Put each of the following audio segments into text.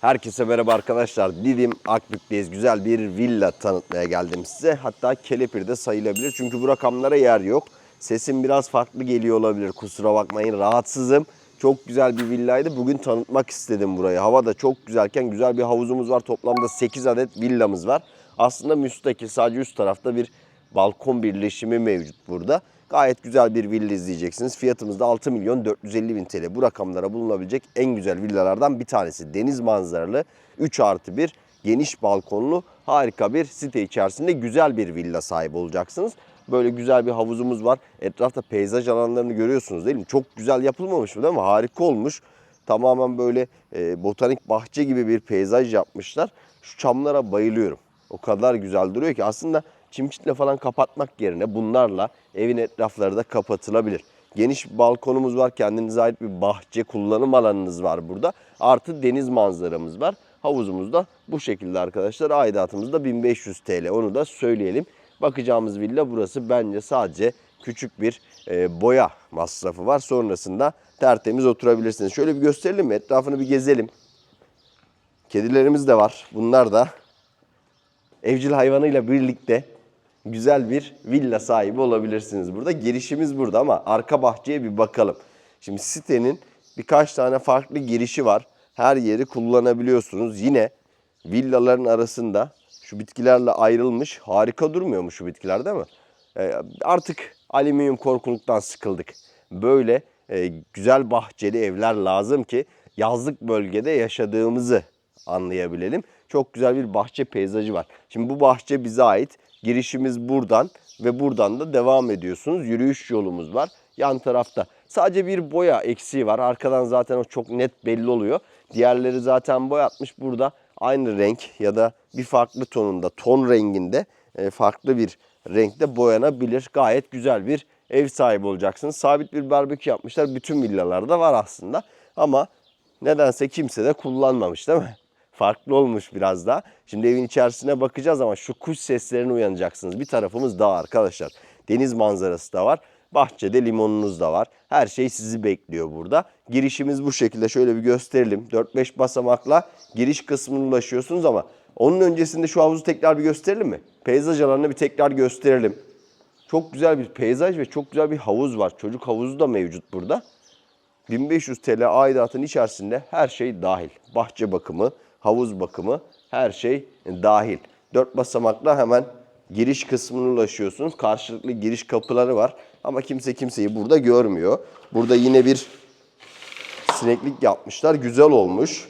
Herkese merhaba arkadaşlar. Didim Akbük'teyiz. Güzel bir villa tanıtmaya geldim size. Hatta Kelepir'de sayılabilir. Çünkü bu rakamlara yer yok. Sesim biraz farklı geliyor olabilir. Kusura bakmayın. Rahatsızım. Çok güzel bir villaydı. Bugün tanıtmak istedim burayı. Hava da çok güzelken güzel bir havuzumuz var. Toplamda 8 adet villamız var. Aslında müstakil sadece üst tarafta bir balkon birleşimi mevcut burada. Gayet güzel bir villa izleyeceksiniz. Fiyatımız da 6 milyon 450 bin TL. Bu rakamlara bulunabilecek en güzel villalardan bir tanesi. Deniz manzaralı 3 artı 1 geniş balkonlu harika bir site içerisinde güzel bir villa sahibi olacaksınız. Böyle güzel bir havuzumuz var. Etrafta peyzaj alanlarını görüyorsunuz değil mi? Çok güzel yapılmamış mı değil mi? Harika olmuş. Tamamen böyle e, botanik bahçe gibi bir peyzaj yapmışlar. Şu çamlara bayılıyorum. O kadar güzel duruyor ki aslında çimçitle falan kapatmak yerine bunlarla evin etrafları da kapatılabilir. Geniş bir balkonumuz var. Kendinize ait bir bahçe kullanım alanınız var burada. Artı deniz manzaramız var. Havuzumuz da bu şekilde arkadaşlar. Aidatımız da 1500 TL. Onu da söyleyelim. Bakacağımız villa burası. Bence sadece küçük bir e, boya masrafı var. Sonrasında tertemiz oturabilirsiniz. Şöyle bir gösterelim mi? Etrafını bir gezelim. Kedilerimiz de var. Bunlar da evcil hayvanıyla birlikte güzel bir villa sahibi olabilirsiniz burada. Girişimiz burada ama arka bahçeye bir bakalım. Şimdi sitenin birkaç tane farklı girişi var. Her yeri kullanabiliyorsunuz. Yine villaların arasında şu bitkilerle ayrılmış. Harika durmuyor mu şu bitkiler değil mi? Ee, artık alüminyum korkuluktan sıkıldık. Böyle e, güzel bahçeli evler lazım ki yazlık bölgede yaşadığımızı anlayabilelim. Çok güzel bir bahçe peyzajı var. Şimdi bu bahçe bize ait. Girişimiz buradan ve buradan da devam ediyorsunuz. Yürüyüş yolumuz var. Yan tarafta sadece bir boya eksiği var. Arkadan zaten o çok net belli oluyor. Diğerleri zaten boyatmış. Burada aynı renk ya da bir farklı tonunda, ton renginde e, farklı bir renkte boyanabilir. Gayet güzel bir ev sahibi olacaksınız. Sabit bir barbekü yapmışlar. Bütün villalarda var aslında. Ama nedense kimse de kullanmamış değil mi? Farklı olmuş biraz daha. Şimdi evin içerisine bakacağız ama şu kuş seslerine uyanacaksınız. Bir tarafımız dağ arkadaşlar. Deniz manzarası da var. Bahçede limonunuz da var. Her şey sizi bekliyor burada. Girişimiz bu şekilde. Şöyle bir gösterelim. 4-5 basamakla giriş kısmına ulaşıyorsunuz ama onun öncesinde şu havuzu tekrar bir gösterelim mi? Peyzaj alanını bir tekrar gösterelim. Çok güzel bir peyzaj ve çok güzel bir havuz var. Çocuk havuzu da mevcut burada. 1500 TL aidatın içerisinde her şey dahil. Bahçe bakımı, havuz bakımı her şey dahil. Dört basamakla hemen giriş kısmına ulaşıyorsunuz. Karşılıklı giriş kapıları var ama kimse kimseyi burada görmüyor. Burada yine bir sineklik yapmışlar. Güzel olmuş.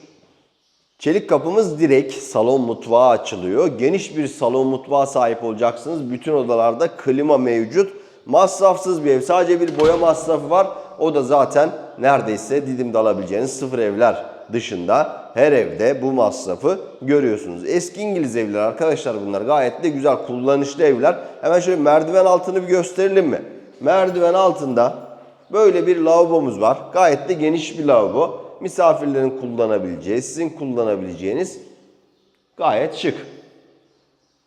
Çelik kapımız direkt salon mutfağa açılıyor. Geniş bir salon mutfağa sahip olacaksınız. Bütün odalarda klima mevcut. Masrafsız bir ev. Sadece bir boya masrafı var. O da zaten neredeyse Didim'de alabileceğiniz sıfır evler dışında her evde bu masrafı görüyorsunuz. Eski İngiliz evler arkadaşlar bunlar. Gayet de güzel kullanışlı evler. Hemen şöyle merdiven altını bir gösterelim mi? Merdiven altında böyle bir lavabomuz var. Gayet de geniş bir lavabo. Misafirlerin kullanabileceği, sizin kullanabileceğiniz gayet şık.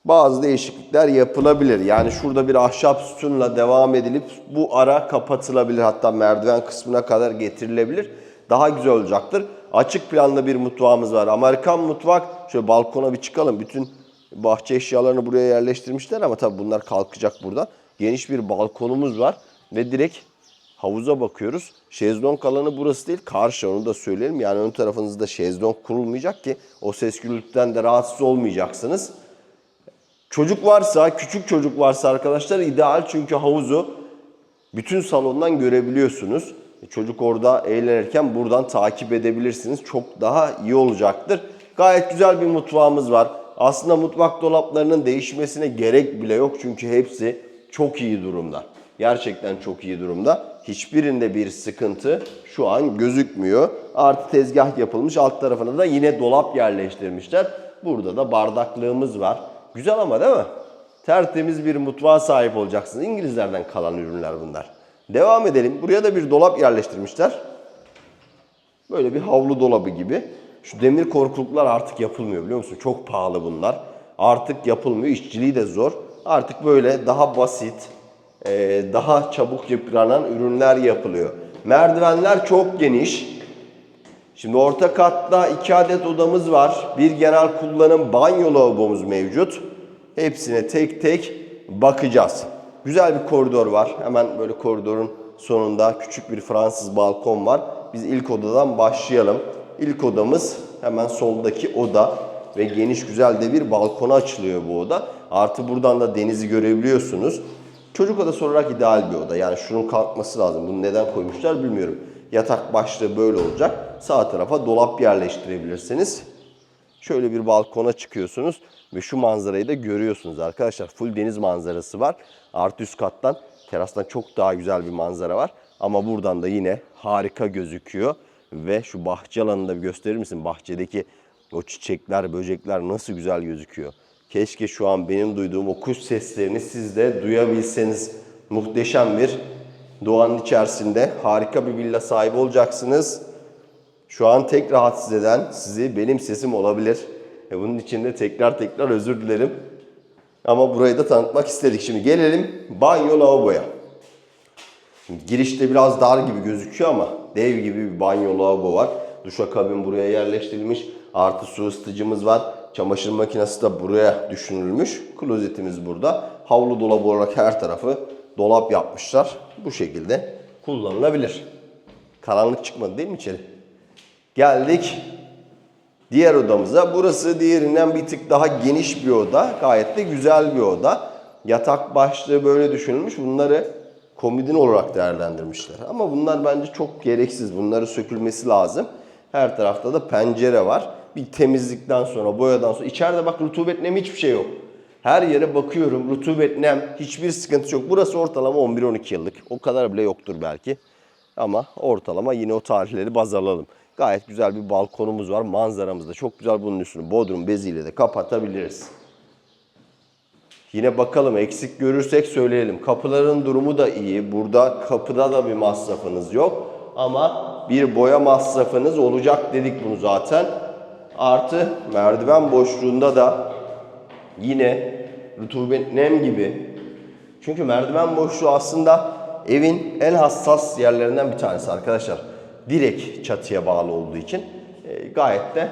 Bazı değişiklikler yapılabilir. Yani şurada bir ahşap sütunla devam edilip bu ara kapatılabilir. Hatta merdiven kısmına kadar getirilebilir. Daha güzel olacaktır. Açık planlı bir mutfağımız var. Amerikan mutfak. Şöyle balkona bir çıkalım. Bütün bahçe eşyalarını buraya yerleştirmişler ama tabii bunlar kalkacak buradan. Geniş bir balkonumuz var ve direkt havuza bakıyoruz. Şezlong alanı burası değil. Karşı onu da söyleyelim. Yani ön tarafınızda şezlong kurulmayacak ki o ses gürültüden de rahatsız olmayacaksınız. Çocuk varsa, küçük çocuk varsa arkadaşlar ideal çünkü havuzu bütün salondan görebiliyorsunuz. Çocuk orada eğlenirken buradan takip edebilirsiniz. Çok daha iyi olacaktır. Gayet güzel bir mutfağımız var. Aslında mutfak dolaplarının değişmesine gerek bile yok çünkü hepsi çok iyi durumda. Gerçekten çok iyi durumda. Hiçbirinde bir sıkıntı şu an gözükmüyor. Artı tezgah yapılmış. Alt tarafına da yine dolap yerleştirmişler. Burada da bardaklığımız var. Güzel ama değil mi? Tertemiz bir mutfağa sahip olacaksınız. İngilizlerden kalan ürünler bunlar. Devam edelim. Buraya da bir dolap yerleştirmişler. Böyle bir havlu dolabı gibi. Şu demir korkuluklar artık yapılmıyor biliyor musun? Çok pahalı bunlar. Artık yapılmıyor. İşçiliği de zor. Artık böyle daha basit, e, daha çabuk yıpranan ürünler yapılıyor. Merdivenler çok geniş. Şimdi orta katta iki adet odamız var. Bir genel kullanım banyo lavabomuz mevcut. Hepsine tek tek bakacağız. Güzel bir koridor var. Hemen böyle koridorun sonunda küçük bir Fransız balkon var. Biz ilk odadan başlayalım. İlk odamız hemen soldaki oda ve geniş güzel de bir balkona açılıyor bu oda. Artı buradan da denizi görebiliyorsunuz. Çocuk odası olarak ideal bir oda. Yani şunun kalkması lazım. Bunu neden koymuşlar bilmiyorum. Yatak başlığı böyle olacak. Sağ tarafa dolap yerleştirebilirsiniz. Şöyle bir balkona çıkıyorsunuz ve şu manzarayı da görüyorsunuz arkadaşlar. Full deniz manzarası var. Artı üst kattan terastan çok daha güzel bir manzara var. Ama buradan da yine harika gözüküyor. Ve şu bahçe alanını da bir gösterir misin? Bahçedeki o çiçekler, böcekler nasıl güzel gözüküyor. Keşke şu an benim duyduğum o kuş seslerini siz de duyabilseniz. Muhteşem bir doğanın içerisinde harika bir villa sahibi olacaksınız. Şu an tek rahatsız eden sizi benim sesim olabilir. E bunun için de tekrar tekrar özür dilerim. Ama burayı da tanıtmak istedik. Şimdi gelelim banyo lavaboya. Şimdi girişte biraz dar gibi gözüküyor ama dev gibi bir banyo lavabo var. Duşakabin buraya yerleştirilmiş. Artı su ısıtıcımız var. Çamaşır makinesi de buraya düşünülmüş. Klozetimiz burada. Havlu dolabı olarak her tarafı dolap yapmışlar. Bu şekilde kullanılabilir. Karanlık çıkmadı değil mi içeri? Geldik diğer odamıza. Burası diğerinden bir tık daha geniş bir oda. Gayet de güzel bir oda. Yatak başlığı böyle düşünülmüş. Bunları komodin olarak değerlendirmişler. Ama bunlar bence çok gereksiz. Bunları sökülmesi lazım. Her tarafta da pencere var. Bir temizlikten sonra, boyadan sonra. içeride bak rutubet nem hiçbir şey yok. Her yere bakıyorum. Rutubet nem hiçbir sıkıntı yok. Burası ortalama 11-12 yıllık. O kadar bile yoktur belki. Ama ortalama yine o tarihleri baz alalım. Gayet güzel bir balkonumuz var. Manzaramız da çok güzel. Bunun üstünü bodrum beziyle de kapatabiliriz. Yine bakalım eksik görürsek söyleyelim. Kapıların durumu da iyi. Burada kapıda da bir masrafınız yok. Ama bir boya masrafınız olacak dedik bunu zaten. Artı merdiven boşluğunda da yine rutubet nem gibi. Çünkü merdiven boşluğu aslında evin en hassas yerlerinden bir tanesi arkadaşlar. Direkt çatıya bağlı olduğu için e, gayet de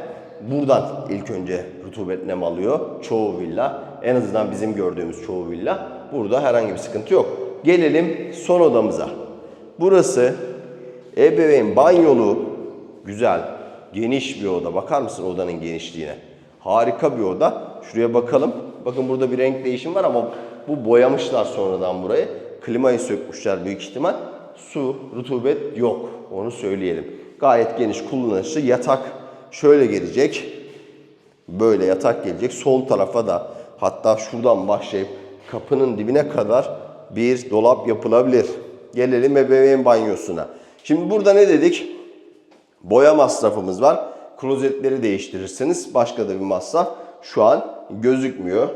buradan ilk önce rutubet nem alıyor çoğu villa. En azından bizim gördüğümüz çoğu villa. Burada herhangi bir sıkıntı yok. Gelelim son odamıza. Burası ebeveyn banyolu, güzel, geniş bir oda. Bakar mısın odanın genişliğine? Harika bir oda. Şuraya bakalım. Bakın burada bir renk değişim var ama bu boyamışlar sonradan burayı. Klimayı sökmüşler büyük ihtimal. Su, rutubet yok. Onu söyleyelim. Gayet geniş kullanışlı. Yatak şöyle gelecek. Böyle yatak gelecek. Sol tarafa da hatta şuradan başlayıp kapının dibine kadar bir dolap yapılabilir. Gelelim ebeveyn banyosuna. Şimdi burada ne dedik? Boya masrafımız var. Klozetleri değiştirirsiniz. Başka da bir masraf şu an gözükmüyor.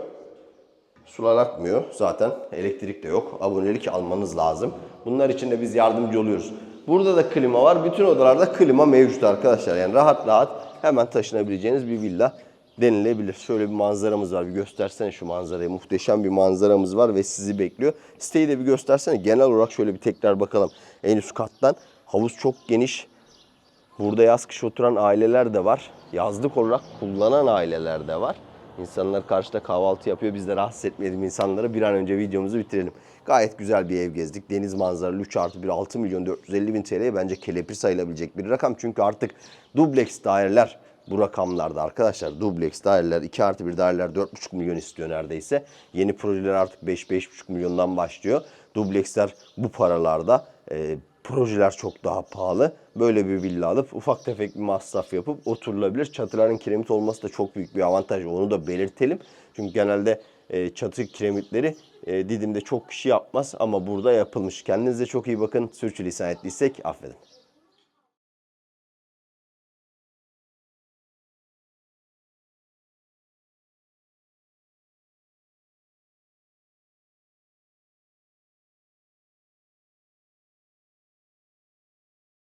Sular akmıyor. Zaten elektrik de yok. Abonelik almanız lazım. Bunlar için de biz yardımcı oluyoruz. Burada da klima var. Bütün odalarda klima mevcut arkadaşlar. Yani rahat rahat hemen taşınabileceğiniz bir villa denilebilir. Şöyle bir manzaramız var. Bir göstersene şu manzarayı. Muhteşem bir manzaramız var ve sizi bekliyor. Siteyi de bir göstersene. Genel olarak şöyle bir tekrar bakalım. En üst kattan havuz çok geniş. Burada yaz kış oturan aileler de var. Yazlık olarak kullanan aileler de var. İnsanlar karşıda kahvaltı yapıyor. Biz de rahatsız etmeyelim insanları. Bir an önce videomuzu bitirelim. Gayet güzel bir ev gezdik. Deniz manzaralı 3 artı 1 6 milyon 450 bin TL'ye bence kelepir sayılabilecek bir rakam. Çünkü artık dubleks daireler bu rakamlarda arkadaşlar. Dubleks daireler 2 artı 1 daireler 4,5 milyon istiyor neredeyse. Yeni projeler artık 5-5,5 milyondan başlıyor. Dubleksler bu paralarda. Ee, projeler çok daha pahalı. Böyle bir villa alıp ufak tefek bir masraf yapıp oturulabilir. Çatıların kiremit olması da çok büyük bir avantaj. Onu da belirtelim. Çünkü genelde e, çatı kiremitleri e, Didim'de çok kişi yapmaz ama burada yapılmış. Kendinize çok iyi bakın. Sürçülisan ettiysek affedin.